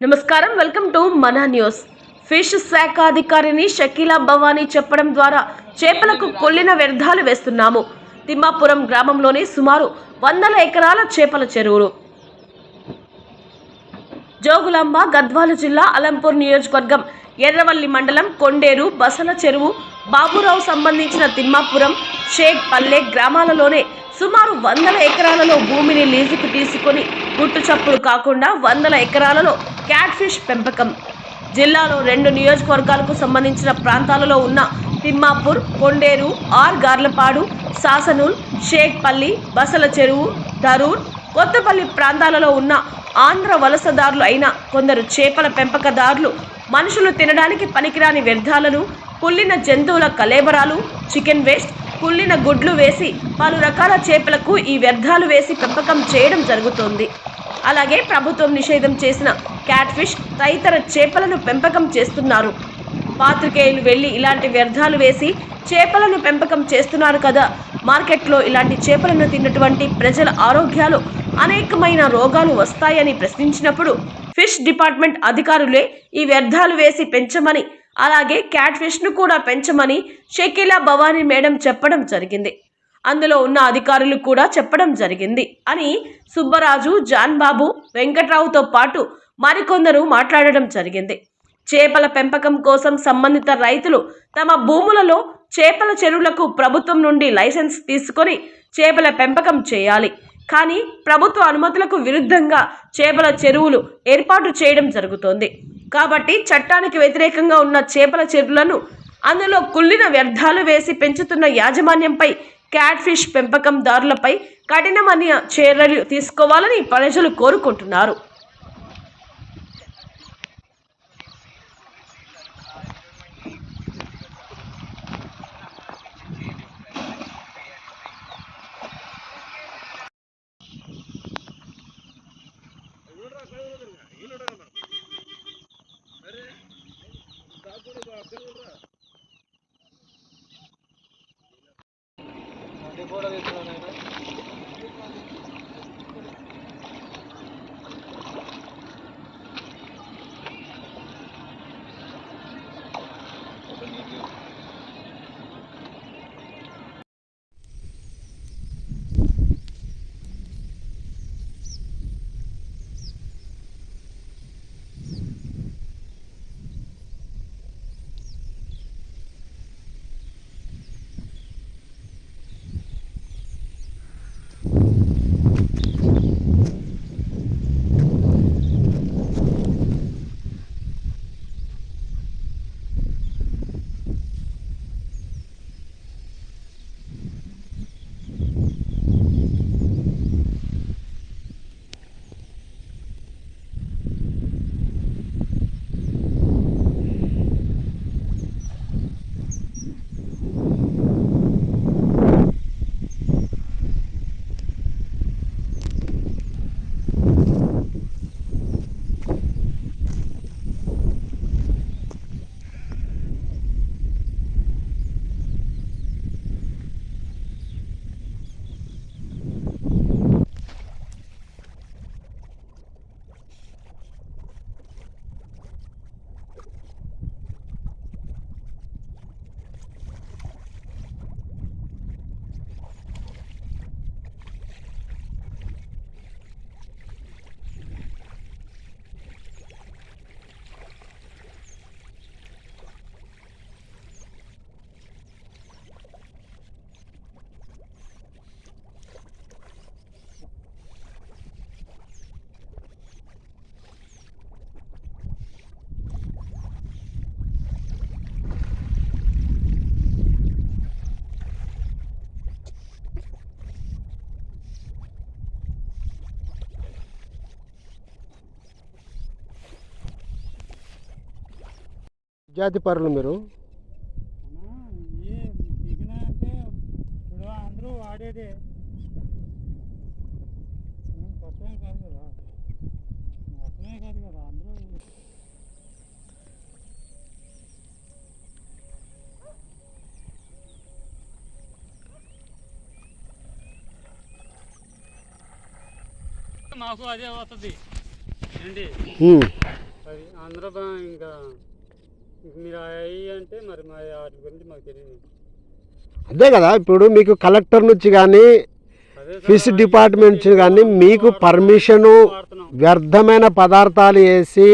నమస్కారం. Welcome to మన news. Fish శాఖ అధికారిని షకీలా భవానీ చెప్పడం ద్వారా చేపలకు కొల్లిన వ్యర్థాలు వేస్తున్నాము. తిమ్మాపురం గ్రామంలోని సుమారు వందల ఎకరాల చేపల చెరువులు. జోగులాంబ గద్వాల జిల్లా అలంపూర్ నియోజకవర్గం ఎర్రవల్లి మండలం కొండేరు బసల చెరువు బాబురావు సంబంధించిన తిమ్మాపురం షేక్ పల్లె గ్రామాలలోనే సుమారు వందల ఎకరాలలో భూమిని లీజుకు తీసుకొని గుట్టు చప్పుడు కాకుండా వందల ఎకరాలలో క్యాట్ ఫిష్ పెంపకం. జిల్లాలో రెండు నియోజకవర్గాలకు సంబంధించిన ప్రాంతాలలో ఉన్న తిమ్మాపూర్ కొండేరు ఆర్ గార్లపాడు సాసనూల్ షేక్పల్లి బసల చెరువు ధరూర్ కొత్తపల్లి ప్రాంతాలలో ఉన్న ఆంధ్ర వలసదారులు అయిన కొందరు చేపల పెంపకదారులు మనుషులు తినడానికి పనికిరాని వ్యర్థాలను పుల్లిన జంతువుల కలేబరాలు చికెన్ వేస్ట్ కుళ్ళిన గుడ్లు వేసి పలు రకాల చేపలకు ఈ వ్యర్థాలు వేసి పెంపకం చేయడం జరుగుతోంది. అలాగే ప్రభుత్వం నిషేధం చేసిన క్యాట్ ఫిష్ తదితర చేపలను పెంపకం చేస్తున్నారు. పాత్రికేయులు వెళ్ళి ఇలాంటి వ్యర్థాలు వేసి చేపలను పెంపకం చేస్తున్నారు కదా. మార్కెట్లో ఇలాంటి చేపలను తిన్నటువంటి ప్రజల ఆరోగ్యాలు అనేకమైన రోగాలు వస్తాయని ప్రశ్నించినప్పుడు ఫిష్ డిపార్ట్మెంట్ అధికారులే ఈ వ్యర్థాలు వేసి పెంచమని అలాగే క్యాట్ ఫిష్ను కూడా పెంచమని షకీలా భవానీ మేడం చెప్పడం జరిగింది. అందులో ఉన్న అధికారులు కూడా చెప్పడం జరిగింది అని సుబ్బరాజు జాన్ బాబు వెంకట్రావుతో పాటు మరికొందరు మాట్లాడడం జరిగింది. చేపల పెంపకం కోసం సంబంధిత రైతులు తమ భూములలో చేపల చెరువులకు ప్రభుత్వం నుండి లైసెన్స్ తీసుకొని చేపల పెంపకం చేయాలి. కానీ ప్రభుత్వ అనుమతులకు విరుద్ధంగా చేపల చెరువులు ఏర్పాటు చేయడం జరుగుతోంది. కాబట్టి చట్టానికి వ్యతిరేకంగా ఉన్న చేపల చెరువులను అందులో కుళ్ళిన వ్యర్థాలు వేసి పెంచుతున్న యాజమాన్యంపై క్యాట్ ఫిష్ పెంపకందారులపై కఠినమైన చర్యలు తీసుకోవాలని ప్రజలు కోరుకుంటున్నారు. fuera de plana. జాతి పరులు మీరు? వాడేదే కాదు కదా కాదు కదా అందరూ మాకు అదే వస్తుంది. ఏంటి? అందరూ ఇంకా మీరు అయ్యి అంటే మరి మా వాటి గురించి మాకు తెలియదు అదే కదా ఇప్పుడు మీకు కలెక్టర్ నుంచి కానీ ఫిష్ డిపార్ట్మెంట్ నుంచి కానీ మీకు. పర్మిషను వ్యర్థమైన పదార్థాలు వేసి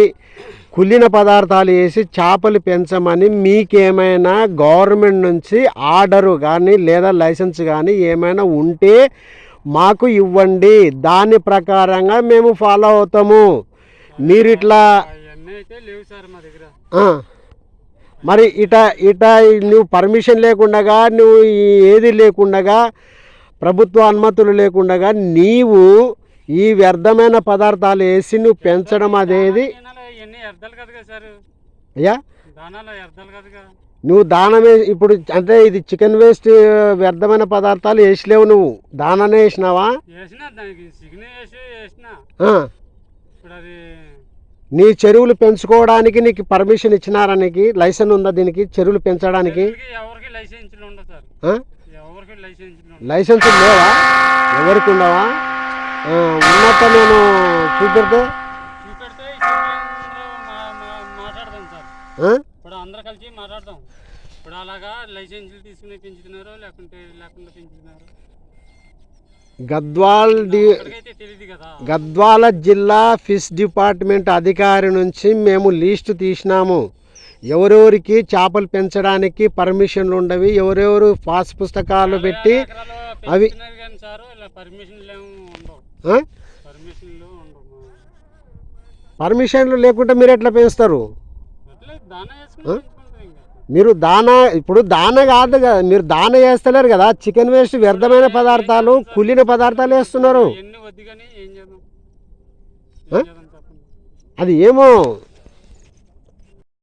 కుళ్ళిన పదార్థాలు వేసి చేపలు పెంచమని మీకేమైనా గవర్నమెంట్ నుంచి ఆర్డరు కానీ లేదా లైసెన్స్ కానీ ఏమైనా ఉంటే మాకు ఇవ్వండి. దాని ప్రకారంగా మేము ఫాలో అవుతాము. మీరు ఇట్లా మరి ఇట ఇట నువ్వు పర్మిషన్ లేకుండగా నువ్వు ఏది లేకుండగా ప్రభుత్వ అనుమతులు లేకుండగా నీవు ఈ వ్యర్థమైన పదార్థాలు వేసి నువ్వు పెంచడం అదేది? అయ్యా? నువ్వు దానం వే- ఇప్పుడు అంటే ఇది చికెన్ వేస్ట్ వ్యర్థమైన పదార్థాలు వేసలేవు నువ్వు. దానానే వేసినావా? నీ చెరువులు పెంచుకోవడానికి నీకు పర్మిషన్ ఇచ్చినారా నీకు లైసెన్స్ ఉందా దీనికి? చెరువులు పెంచడానికి? లైసెన్స్ లేవా? ఎవరికి ఉండవా? ఆ, ఉన్నట్ట నేను చూపెడితే? ఇప్పుడు అందరూ కలిసి మాట్లాడదాం. ఇప్పుడు అలాగా లైసెన్సులు తీసుకుని పెంచుతున్నారు లేకుంటే లేకుండా పెంచుతున్నారు. గద్వాల్ డి గద్వాల జిల్లా ఫిష్ డిపార్ట్మెంట్ అధికారి నుంచి మేము లిస్ట్ తీసినాము. ఎవరెవరికి చేపలు పెంచడానికి పర్మిషన్లు ఉండవి ఎవరెవరు పాస్ పుస్తకాలు పెట్టి అవి- పర్మిషన్లు లేకుంటే మీరు ఎట్లా పెంచుతారు? మీరు దానా ఇప్పుడు దాన కాదు కదా మీరు దాన వేస్తలేరు కదా చికెన్ వేస్ట్ వ్యర్థమైన పదార్థాలు కుళ్ళిన పదార్థాలు వేస్తున్నారు. అది ఏమో